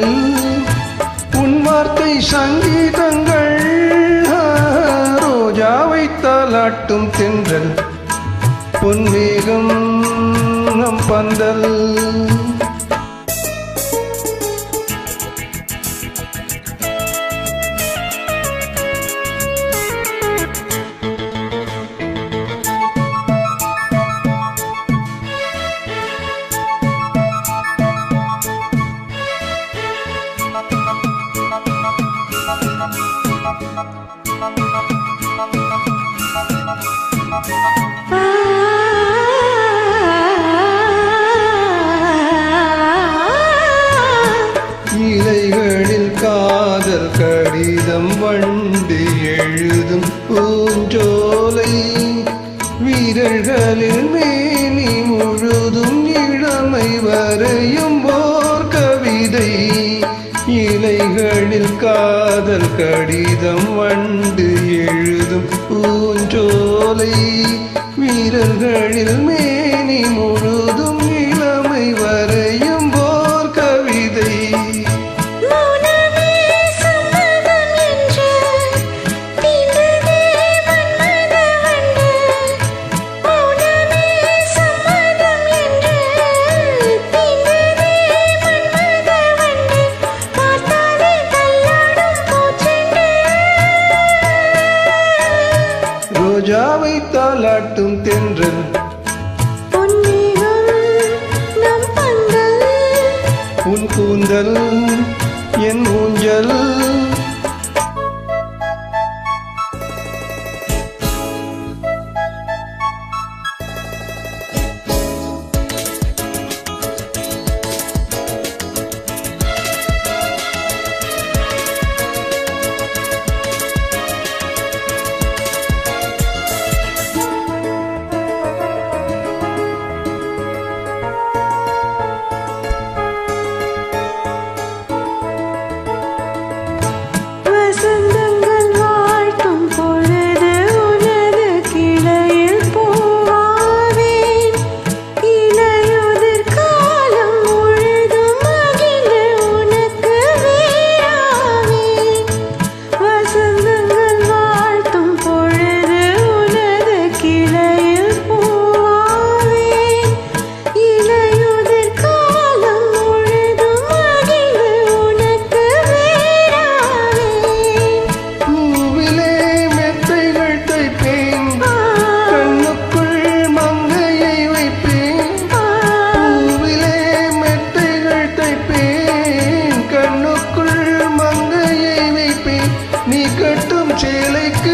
பாடல் உன் வார்த்தை சங்கீதங்கள் ரோஜாவை தாளாட்டும் தென்றல். பொன்மேகம் நம் பந்தல். இலைகளில் காதல் கடிதம் வண்டு எழுதும் பூஞ்சோலை. விரல்களில் மேனி முழுதும் இளமை வரையும் போ இலைகளில் காதல் கடிதம் வண்டு எழுதும் பூஞ்சோலை வீரர்களில் மேனி மூ ரோஜாவை தாளாட்டும் தென்றல். உன் கூந்தல் என் ஊஞ்சல்.